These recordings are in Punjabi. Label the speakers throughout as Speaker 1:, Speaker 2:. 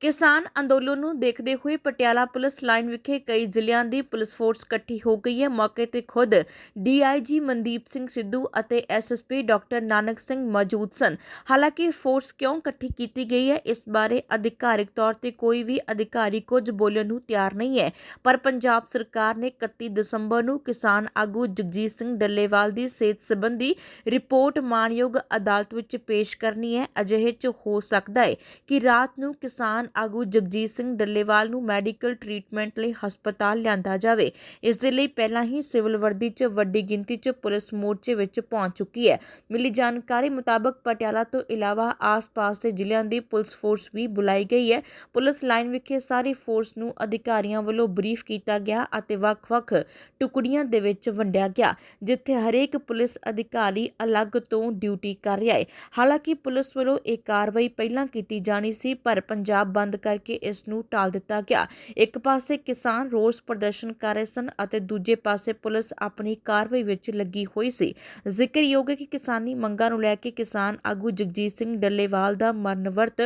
Speaker 1: ਕਿਸਾਨ ਅੰਦੋਲਨ ਨੂੰ ਦੇਖਦੇ ਹੋਏ ਪਟਿਆਲਾ ਪੁਲਿਸ ਲਾਈਨ ਵਿਖੇ ਕਈ ਜ਼ਿਲ੍ਹਿਆਂ ਦੀ ਪੁਲਿਸ ਫੋਰਸ ਇਕੱਠੀ ਹੋ ਗਈ ਹੈ। ਮੌਕੇ ਤੇ ਖੁਦ ਡੀਆਈਜੀ ਮਨਦੀਪ ਸਿੰਘ ਸਿੱਧੂ ਅਤੇ ਐਸਐਸਪੀ ਡਾਕਟਰ ਨਾਨਕ ਸਿੰਘ ਮੌਜੂਦ ਸਨ। ਹਾਲਾਂਕਿ ਫੋਰਸ ਕਿਉਂ ਇਕੱਠੀ ਕੀਤੀ ਗਈ ਹੈ, ਇਸ ਬਾਰੇ ਅਧਿਕਾਰਿਕ ਤੌਰ ਤੇ ਕੋਈ ਵੀ ਅਧਿਕਾਰੀ ਕੁਝ ਬੋਲਣ ਨੂੰ ਤਿਆਰ ਨਹੀਂ ਹੈ। ਪਰ ਪੰਜਾਬ ਸਰਕਾਰ ਨੇ 31 ਦਸੰਬਰ ਨੂੰ ਕਿਸਾਨ ਆਗੂ ਜਗਜੀਤ ਸਿੰਘ ਡੱਲੇਵਾਲ ਦੀ ਸਿਹਤ ਸੰਬੰਧੀ ਰਿਪੋਰਟ ਮਾਨਯੋਗ ਅਦਾਲਤ ਵਿੱਚ ਪੇਸ਼ ਕਰਨੀ ਹੈ। ਅਜਿਹੇ ਚ ਹੋ ਸਕਦਾ ਹੈ ਕਿ ਰਾਤ ਨੂੰ ਕਿਸਾਨ ਆਗੂ ਜਗਜੀਤ ਸਿੰਘ ਡੱਲੇਵਾਲ ਨੂੰ ਮੈਡੀਕਲ ਟ੍ਰੀਟਮੈਂਟ ਲਈ ਹਸਪਤਾਲ ਲਿਆਂਦਾ ਜਾਵੇ। ਇਸ ਦੇ ਲਈ ਪਹਿਲਾਂ ਹੀ ਸਿਵਲ ਵਰਦੀ 'ਚ ਵੱਡੀ ਗਿਣਤੀ 'ਚ ਪੁਲਿਸ ਮੋਰਚੇ ਵਿੱਚ ਪਹੁੰਚ ਚੁੱਕੀ ਹੈ। ਮਿਲੀ ਜਾਣਕਾਰੀ ਮੁਤਾਬਕ ਪਟਿਆਲਾ ਤੋਂ ਇਲਾਵਾ ਆਸ-ਪਾਸ ਦੇ ਜ਼ਿਲ੍ਹਿਆਂ ਦੀ ਪੁਲਿਸ ਫੋਰਸ ਵੀ ਬੁਲਾਈ ਗਈ ਹੈ। ਪੁਲਿਸ ਲਾਈਨ ਵਿਖੇ ਸਾਰੀ ਫੋਰਸ ਨੂੰ ਅਧਿਕਾਰੀਆਂ ਵੱਲੋਂ ਬਰੀਫ ਕੀਤਾ ਗਿਆ ਅਤੇ ਵੱਖ-ਵੱਖ ਟੁਕੜੀਆਂ ਦੇ ਵਿੱਚ ਵੰਡਿਆ ਗਿਆ, ਜਿੱਥੇ ਹਰੇਕ ਪੁਲਿਸ ਅਧਿਕਾਰੀ ਅਲੱਗ ਤੋਂ ਡਿਊਟੀ ਕਰ ਰਿਹਾ ਹੈ। ਹਾਲਾਂਕਿ ਪੁਲਿਸ ਵੱਲੋਂ ਇਹ ਕਾਰਵਾਈ ਪਹਿਲਾਂ ਕੀਤੀ ਜਾਣੀ ਸੀ, ਪਰ ਪੰਜਾਬ ਬੰਦ ਕਰਕੇ ਇਸ ਨੂੰ ਟਾਲ ਦਿੱਤਾ ਗਿਆ। ਇੱਕ ਪਾਸੇ ਕਿਸਾਨ ਰੋਸ ਪ੍ਰਦਰਸ਼ਨ ਕਰ ਰਹੇ ਸਨ ਅਤੇ ਦੂਜੇ ਪਾਸੇ ਪੁਲਿਸ ਆਪਣੀ ਕਾਰਵਾਈ ਵਿੱਚ ਲੱਗੀ ਹੋਈ ਸੀ। ਜ਼ਿਕਰਯੋਗ ਹੈ ਕਿ ਕਿਸਾਨੀ ਮੰਗਾਂ ਨੂੰ ਲੈ ਕੇ ਕਿਸਾਨ ਆਗੂ ਜਗਜੀਤ ਸਿੰਘ ਡੱਲੇਵਾਲ ਦਾ ਮਰਨ ਵਰਤ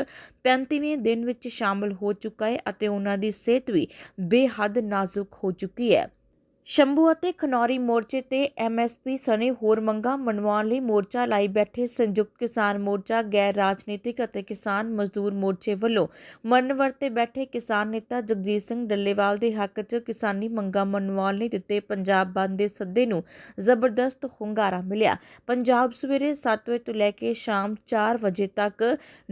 Speaker 1: 35ਵੇਂ ਦਿਨ ਵਿੱਚ ਸ਼ਾਮਲ ਹੋ ਚੁੱਕਾ ਹੈ ਅਤੇ ਉਹਨਾਂ ਦੀ ਸਿਹਤ ਵੀ ਬੇਹੱਦ ਨਾਜ਼ੁਕ ਹੋ ਚੁੱਕੀ ਹੈ। ਸ਼ੰਭੂ ਅਤੇ ਖਨੌਰੀ ਮੋਰਚੇ ਤੇ ਐਮਐਸਪੀ ਸਣੇ ਹੋਰ ਮੰਗਾਂ ਮਨਵਾਉਣ ਲਈ ਮੋਰਚਾ ਲਾਈ ਬੈਠੇ ਸੰਯੁਕਤ ਕਿਸਾਨ ਮੋਰਚਾ, ਗੈਰ ਰਾਜਨੀਤਿਕ ਅਤੇ ਕਿਸਾਨ ਮਜ਼ਦੂਰ ਮੋਰਚੇ ਵੱਲੋਂ ਮਰਨ ਵਰਤੇ ਬੈਠੇ ਕਿਸਾਨ ਨੇਤਾ ਜਗਜੀਤ ਸਿੰਘ ਡੱਲੇਵਾਲ ਦੇ ਹੱਕ 'ਚ ਕਿਸਾਨੀ ਮੰਗਾਂ ਮਨਵਾਉਣ ਲਈ ਦਿੱਤੇ ਪੰਜਾਬ ਬੰਦ ਦੇ ਸੱਦੇ ਨੂੰ ਜ਼ਬਰਦਸਤ ਹੁੰਗਾਰਾ ਮਿਲਿਆ। ਪੰਜਾਬ ਸਵੇਰੇ 7 ਵਜੇ ਤੋਂ ਲੈ ਕੇ ਸ਼ਾਮ 4 ਵਜੇ ਤੱਕ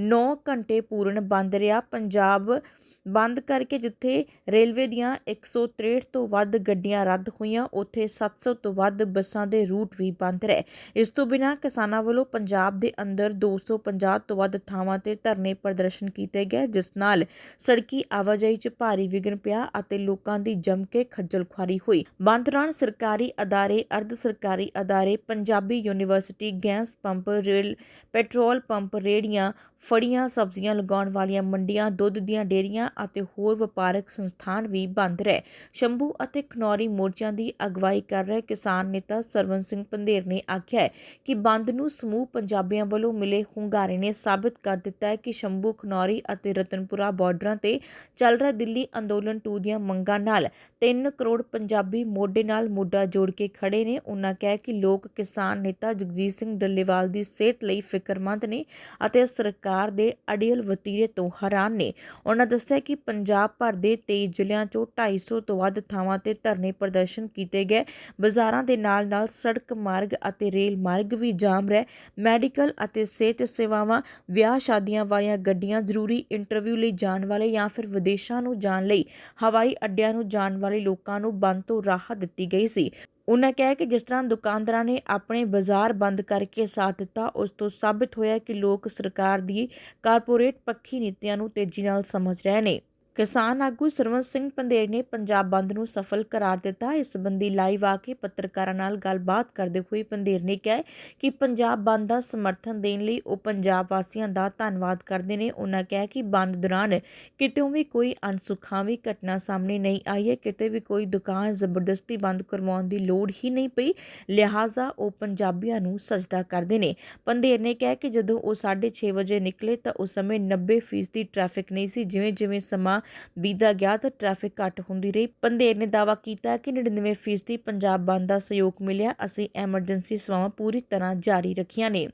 Speaker 1: 9 ਘੰਟੇ ਪੂਰਨ ਬੰਦ ਰਿਹਾ। ਪੰਜਾਬ ਬੰਦ ਕਰਕੇ ਜਿੱਥੇ ਰੇਲਵੇ ਦੀਆਂ 163 ਤੋਂ ਵੱਧ ਗੱਡੀਆਂ ਰੱਦ ਹੋਈਆਂ, ਉੱਥੇ 700 ਤੋਂ ਵੱਧ ਬੱਸਾਂ ਦੇ ਰੂਟ ਵੀ ਬੰਦ ਰਹੇ। ਇਸ ਤੋਂ ਬਿਨਾਂ ਕਿਸਾਨਾਂ ਵੱਲੋਂ ਪੰਜਾਬ ਦੇ ਅੰਦਰ 250 ਤੋਂ ਵੱਧ ਥਾਵਾਂ ਤੇ ਧਰਨੇ ਪ੍ਰਦਰਸ਼ਨ ਕੀਤੇ ਗਏ, ਜਿਸ ਨਾਲ ਸੜਕੀ ਆਵਾਜਾਈ 'ਚ ਭਾਰੀ ਵਿਘਨ ਪਿਆ ਅਤੇ ਲੋਕਾਂ ਦੀ ਜੰਮ ਕੇ ਖੱਜਲ ਖੁਆਰੀ ਹੋਈ। ਬੰਦ ਦੌਰਾਨ ਸਰਕਾਰੀ ਅਦਾਰੇ, ਅਰਧ ਸਰਕਾਰੀ ਅਦਾਰੇ, Punjabi university gas pump, rail petrol pump ਰੇੜੀਆਂ ਫੜੀਆਂ ਸਬਜ਼ੀਆਂ ਲਗਾਉਣ ਵਾਲੀਆਂ ਮੰਡੀਆਂ, ਦੁੱਧ ਦੀਆਂ ਡੇਅਰੀਆਂ ਅਤੇ ਹੋਰ ਵਪਾਰਕ ਸੰਸਥਾਨ ਵੀ ਬੰਦ ਰਹੇ। ਸ਼ੰਭੂ ਅਤੇ ਖਨੌਰੀ ਮੋਰਚਿਆਂ ਦੀ ਅਗਵਾਈ ਕਰ ਰਹੇ ਕਿਸਾਨ ਨੇਤਾ ਸਰਵਨ ਸਿੰਘ ਪੰਧੇਰ ਨੇ ਆਖਿਆ ਕਿ ਬੰਦ ਨੂੰ ਸਮੂਹ ਪੰਜਾਬੀਆਂ ਵੱਲੋਂ ਮਿਲੇ ਹੁੰਗਾਰੇ ਨੇ ਸਾਬਤ ਕਰ ਦਿੱਤਾ ਹੈ ਕਿ ਸ਼ੰਭੂ, ਖਨੌਰੀ ਅਤੇ ਰਤਨਪੁਰਾ ਬਾਰਡਰਾਂ ਤੇ ਚੱਲ ਰਿਹਾ ਦਿੱਲੀ ਅੰਦੋਲਨ 2 ਦੀਆਂ ਮੰਗਾਂ ਨਾਲ 3 ਕਰੋੜ ਪੰਜਾਬੀ ਮੋਢੇ ਨਾਲ ਮੋਢਾ ਜੋੜ ਕੇ ਖੜੇ ਨੇ। ਉਹਨਾਂ ਕਿਹਾ ਕਿ ਲੋਕ ਕਿਸਾਨ ਨੇਤਾ ਜਗਜੀਤ ਸਿੰਘ ਡੱਲੇਵਾਲ ਦੀ ਸਿਹਤ ਲਈ ਫਿਕਰਮੰਦ ਨੇ ਅਤੇ ਸਰਕਾਰ ਦੇ ਅੜੀਅਲ ਵਤੀਰੇ ਤੋਂ ਹੈਰਾਨ ਨੇ। ਉਹਨਾਂ ਦੱਸਿਆ ਕਿ ਪੰਜਾਬ ਭਰ ਦੇ 23 ਜ਼ਿਲ੍ਹਿਆਂ 'ਚੋਂ 250 ਤੋਂ ਵੱਧ ਥਾਵਾਂ ਤੇ ਧਰਨੇ ਪ੍ਰਦਰਸ਼ਨ ਕੀਤੇ ਗਏ। ਬਾਜ਼ਾਰਾਂ ਦੇ ਨਾਲ-ਨਾਲ ਸੜਕ ਮਾਰਗ ਅਤੇ ਰੇਲ ਮਾਰਗ ਵੀ ਜਾਮ ਰਹਿ। ਮੈਡੀਕਲ ਅਤੇ ਸਿਹਤ ਸੇਵਾਵਾਂ, ਵਿਆਹ ਸ਼ਾਦੀਆਂ ਵਾਲੀਆਂ ਗੱਡੀਆਂ ਜ਼ਰੂਰੀ ਇੰਟਰਵਿਊ ਲਈ ਜਾਣ ਵਾਲੇ ਜਾਂ ਫਿਰ ਵਿਦੇਸ਼ਾਂ ਨੂੰ ਜਾਣ ਲਈ, ਹਵਾਈ ਅੱਡਿਆਂ ਨੂੰ ਜਾਣ ਵਾਲੇ ਲੋਕਾਂ ਨੂੰ ਬੰਦ ਤੋਂ ਰਾਹਤ ਦਿੱਤੀ ਗਈ ਸੀ। ਉਨ੍ਹਾਂ ਕਿਹਾ ਕਿ ਜਿਸ ਤਰ੍ਹਾਂ ਦੁਕਾਨਦਾਰਾਂ ਨੇ ਆਪਣੇ ਬਾਜ਼ਾਰ ਬੰਦ ਕਰਕੇ ਸਾਥ ਦਿੱਤਾ, ਉਸ ਤੋਂ ਸਾਬਤ ਹੋਇਆ ਕਿ ਲੋਕ ਸਰਕਾਰ ਦੀ ਕਾਰਪੋਰੇਟ ਪੱਖੀ ਨੀਤੀਆਂ ਨੂੰ ਤੇਜ਼ੀ ਨਾਲ ਸਮਝ ਰਹੇ ਨੇ। ਕਿਸਾਨ ਆਗੂ ਸਰਵਨ ਸਿੰਘ ਪੰਧੇਰ ਨੇ ਪੰਜਾਬ ਬੰਦ ਨੂੰ ਸਫਲ ਕਰਾਰ ਦਿੱਤਾ। ਇਸ ਸੰਬੰਧੀ ਲਾਈਵ ਆ ਕੇ ਪੱਤਰਕਾਰਾਂ ਨਾਲ ਗੱਲਬਾਤ ਕਰਦੇ ਹੋਏ ਪੰਧੇਰ ਨੇ ਕਿਹਾ ਕਿ ਪੰਜਾਬ ਬੰਦ ਦਾ ਸਮਰਥਨ ਦੇਣ ਲਈ ਉਹ ਪੰਜਾਬ ਵਾਸੀਆਂ ਦਾ ਧੰਨਵਾਦ ਕਰਦੇ ਨੇ। ਉਹਨਾਂ ਕਿਹਾ ਕਿ ਬੰਦ ਦੌਰਾਨ ਕਿਤੇ ਵੀ ਕੋਈ ਅਨਸੁਖਾਵੀ ਘਟਨਾ ਸਾਹਮਣੇ ਨਹੀਂ ਆਈ ਹੈ। ਕਿਤੇ ਵੀ ਕੋਈ ਦੁਕਾਨ ਜ਼ਬਰਦਸਤੀ ਬੰਦ ਕਰਵਾਉਣ ਦੀ ਲੋੜ ਹੀ ਨਹੀਂ ਪਈ। ਲਿਹਾਜ਼ਾ ਉਹ ਪੰਜਾਬੀਆਂ ਨੂੰ ਸਜਦਾ ਕਰਦੇ ਨੇ। ਪੰਧੇਰ ਨੇ ਕਿਹਾ ਕਿ ਜਦੋਂ ਉਹ 6:30 ਵਜੇ ਨਿਕਲੇ ਤਾਂ ਉਸ ਸਮੇਂ 90% ਦੀ ਟ੍ਰੈਫਿਕ ਨਹੀਂ ਸੀ। ਜਿਵੇਂ ਜਿਵੇਂ ਸਮਾਂ ਬੀਤਦਾ ਗਿਆ ਤਾਂ ਟ੍ਰੈਫਿਕ ਘੱਟ ਹੁੰਦੀ ਰਹੀ। ਪੰਧੇਰ ਨੇ ਦਾਅਵਾ ਕੀਤਾ ਕਿ 99% ਪੰਜਾਬ ਬੰਦ ਦਾ ਸਹਿਯੋਗ ਮਿਲਿਆ। ਅਸੀਂ ਐਮਰਜੈਂਸੀ ਸੇਵਾਵਾਂ ਪੂਰੀ ਤਰ੍ਹਾਂ ਜਾਰੀ ਰੱਖੀਆਂ ਨੇ।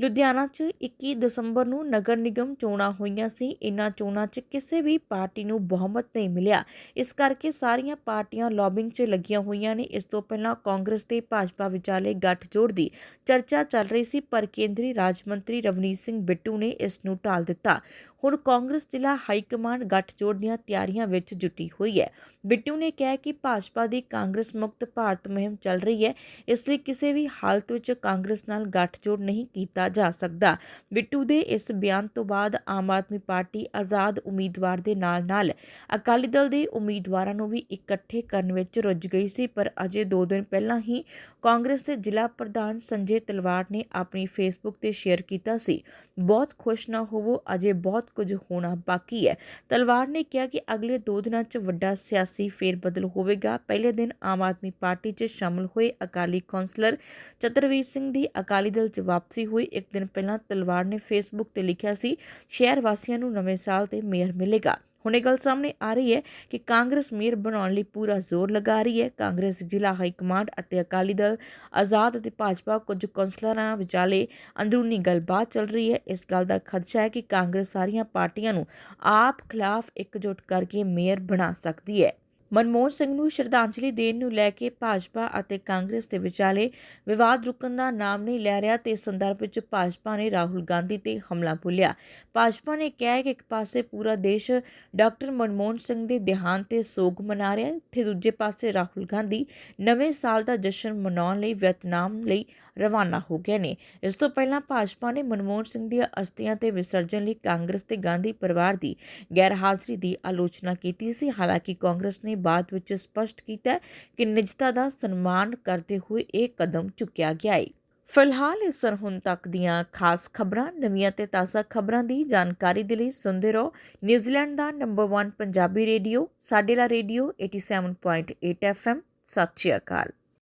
Speaker 1: ਲੁਧਿਆਣਾ 'ਚ 21 ਦਸੰਬਰ ਨੂੰ ਨਗਰ ਨਿਗਮ ਚੋਣਾਂ ਹੋਈਆਂ ਸੀ। ਇਨ੍ਹਾਂ ਚੋਣਾਂ 'ਚ ਕਿਸੇ ਵੀ ਪਾਰਟੀ ਨੂੰ ਬਹੁਮਤ ਨਹੀਂ ਮਿਲਿਆ। ਇਸ ਕਰਕੇ ਸਾਰੀਆਂ ਪਾਰਟੀਆਂ ਲੌਬਿੰਗ 'ਚ ਲੱਗੀਆਂ ਹੋਈਆਂ ਨੇ। ਇਸ ਤੋਂ ਪਹਿਲਾਂ ਕਾਂਗਰਸ ਤੇ ਭਾਜਪਾ ਵਿਚਾਲੇ ਗੱਠਜੋੜ ਦੀ ਚਰਚਾ ਚੱਲ ਰਹੀ ਸੀ, ਪਰ ਕੇਂਦਰੀ ਰਾਜ ਮੰਤਰੀ ਰਵਨੀਤ ਸਿੰਘ ਬਿੱਟੂ ਨੇ ਇਸ ਨੂੰ ਟਾਲ ਦਿੱਤਾ। ਹੁਣ ਕਾਂਗਰਸ ਜ਼ਿਲ੍ਹਾ ਹਾਈ ਕਮਾਂਡ ਗੱਠਜੋੜ ਦੀਆਂ ਤਿਆਰੀਆਂ ਵਿੱਚ ਜੁਟੀ ਹੋਈ ਹੈ। ਬਿੱਟੂ ਨੇ ਕਿਹਾ ਕਿ ਭਾਜਪਾ ਦੀ ਕਾਂਗਰਸ ਮੁਕਤ ਭਾਰਤ ਮੁਹਿੰਮ ਚੱਲ ਰਹੀ ਹੈ, ਇਸ ਲਈ ਕਿਸੇ ਵੀ ਹਾਲਤ ਵਿੱਚ ਕਾਂਗਰਸ ਨਾਲ ਗੱਠਜੋੜ ਨਹੀਂ ਕੀਤਾ ਜਾ ਸਕਦਾ। ਬਿੱਟੂ ਦੇ ਇਸ ਬਿਆਨ ਤੋਂ ਬਾਅਦ ਆਮ ਆਦਮੀ ਪਾਰਟੀ ਆਜ਼ਾਦ ਉਮੀਦਵਾਰ ਦੇ ਨਾਲ-ਨਾਲ ਅਕਾਲੀ ਦਲ ਦੇ ਉਮੀਦਵਾਰਾਂ ਨੂੰ ਵੀ ਇਕੱਠੇ ਕਰਨ ਵਿੱਚ ਰੁੱਝ ਗਈ ਸੀ, ਪਰ ਅਜੇ 2 ਦਿਨ ਪਹਿਲਾਂ ਹੀ ਕਾਂਗਰਸ ਦੇ ਜ਼ਿਲ੍ਹਾ ਪ੍ਰਧਾਨ ਸੰਜੇ ਤਲਵਾਰ ਨੇ ਆਪਣੀ ਫੇਸਬੁੱਕ ਤੇ ਸ਼ੇਅਰ ਕੀਤਾ ਸੀ। ਬਹੁਤ ਖੁਸ਼ ਨਾ ਹੋਵੋ, ਅਜੇ ਬਹੁਤ ਕੁਝ ਹੋਣਾ ਬਾਕੀ ਹੈ। ਤਲਵਾਰ ਨੇ ਕਿਹਾ ਕਿ ਅਗਲੇ 2 ਦਿਨਾਂ 'ਚ ਵੱਡਾ ਸਿਆਸੀ ਫੇਰਬਦਲ ਹੋਵੇਗਾ। ਪਹਿਲੇ ਦਿਨ ਆਮ ਆਦਮੀ ਪਾਰਟੀ 'ਚ ਸ਼ਾਮਲ ਹੋਏ ਅਕਾਲੀ ਕੌਂਸਲਰ ਚਤਰਵੀਰ ਸਿੰਘ ਦੀ ਅਕਾਲੀ ਦਲ 'ਚ ਵਾਪਸੀ ਹੋਈ। ਇੱਕ ਦਿਨ ਪਹਿਲਾਂ ਤਲਵਾਰ ਨੇ ਫੇਸਬੁੱਕ ਤੇ ਲਿਖਿਆ ਸੀ, ਸ਼ਹਿਰ ਵਾਸੀਆਂ ਨੂੰ ਨਵੇਂ ਸਾਲ ਤੇ ਮੇਅਰ ਮਿਲੇਗਾ। ਹੁਣ ਇਹ ਗੱਲ ਸਾਹਮਣੇ ਆ ਰਹੀ ਹੈ ਕਿ ਕਾਂਗਰਸ ਮੇਅਰ ਬਣਾਉਣ ਲਈ ਪੂਰਾ ਜ਼ੋਰ ਲਗਾ ਰਹੀ ਹੈ। ਕਾਂਗਰਸ ਜ਼ਿਲ੍ਹਾ ਹਾਈ ਕਮਾਂਡ ਅਤੇ ਅਕਾਲੀ ਦਲ, ਆਜ਼ਾਦ ਅਤੇ ਭਾਜਪਾ ਕੁਝ ਕੌਂਸਲਰਾਂ ਵਿਚਾਲੇ ਅੰਦਰੂਨੀ ਗੱਲਬਾਤ ਚੱਲ ਰਹੀ ਹੈ। ਇਸ ਗੱਲ ਦਾ ਖਦਸ਼ਾ ਹੈ ਕਿ ਕਾਂਗਰਸ ਸਾਰੀਆਂ ਪਾਰਟੀਆਂ ਨੂੰ ਆਪ ਖਿਲਾਫ ਇਕਜੁੱਟ ਕਰਕੇ ਮੇਅਰ ਬਣਾ ਸਕਦੀ ਹੈ। ਮਨਮੋਹਨ ਸਿੰਘ ਨੂੰ ਸ਼ਰਧਾਂਜਲੀ ਦੇਣ ਨੂੰ ਲੈ ਕੇ ਭਾਜਪਾ ਅਤੇ ਕਾਂਗਰਸ ਦੇ ਵਿਚਾਲੇ ਵਿਵਾਦ ਰੁਕਣ ਦਾ ਨਾਮ ਨਹੀਂ ਲੈ ਰਿਹਾ ਤੇ ਇਸ ਸੰਦਰਭ ਵਿੱਚ ਭਾਜਪਾ ਨੇ ਰਾਹੁਲ ਗਾਂਧੀ ਤੇ ਹਮਲਾ ਬੋਲਿਆ ਭਾਜਪਾ ਨੇ ਕਿਹਾ ਕਿ ਇੱਕ ਪਾਸੇ ਪੂਰਾ ਦੇਸ਼ ਡਾਕਟਰ ਮਨਮੋਹਨ ਸਿੰਘ ਦੇ ਦੇਹਾਂਤ ਤੇ ਸੋਗ ਮਨਾ ਰਿਹਾ ਹੈ, ਤੇ ਦੂਜੇ ਪਾਸੇ ਰਾਹੁਲ ਗਾਂਧੀ ਨਵੇਂ ਸਾਲ ਦਾ ਜਸ਼ਨ ਮਨਾਉਣ ਲਈ ਵਿਅਤਨਾਮ ਲਈ ਰਵਾਨਾ ਹੋ ਗਏ ਨੇ। ਇਸ ਤੋਂ ਪਹਿਲਾਂ ਭਾਜਪਾ ਨੇ ਮਨਮੋਹਨ ਸਿੰਘ ਦੀਆਂ ਅਸਥੀਆਂ ਤੇ ਵਿਸਰਜਨ ਲਈ ਕਾਂਗਰਸ ਤੇ ਗਾਂਧੀ ਪਰਿਵਾਰ ਦੀ ਗੈਰ ਹਾਜ਼ਰੀ ਦੀ ਆਲੋਚਨਾ ਕੀਤੀ ਸੀ। ਹਾਲਾਂਕਿ ਕਾਂਗਰਸ ਨੇ ਬਾਅਦ ਵਿੱਚ ਸਪਸ਼ਟ ਕੀਤਾ ਕਿ ਨਿਜਤਾ ਦਾ ਸਨਮਾਨ ਕਰਦੇ ਹੋਏ ਇਹ ਕਦਮ ਚੁੱਕਿਆ ਗਿਆ ਹੈ ਫਿਲਹਾਲ ਇਸ ਸਨ ਹੁਣ ਤੱਕ ਦੀਆਂ ਖਾਸ ਖਬਰਾਂ, ਨਵੀਆਂ ਤੇ ਤਾਜ਼ਾ ਖਬਰਾਂ ਦੀ ਜਾਣਕਾਰੀ ਦੇ ਲਈ ਸੁਣਦੇ ਰਹੋ ਨਿਊਜ਼ੀਲੈਂਡ ਦਾ ਨੰਬਰ 1 ਪੰਜਾਬੀ ਰੇਡੀਓ, ਸਾਡੇ ਲਾ ਰੇਡੀਓ 87.8 FM ਸਤਿ ਸ਼੍ਰੀ ਅਕਾਲ।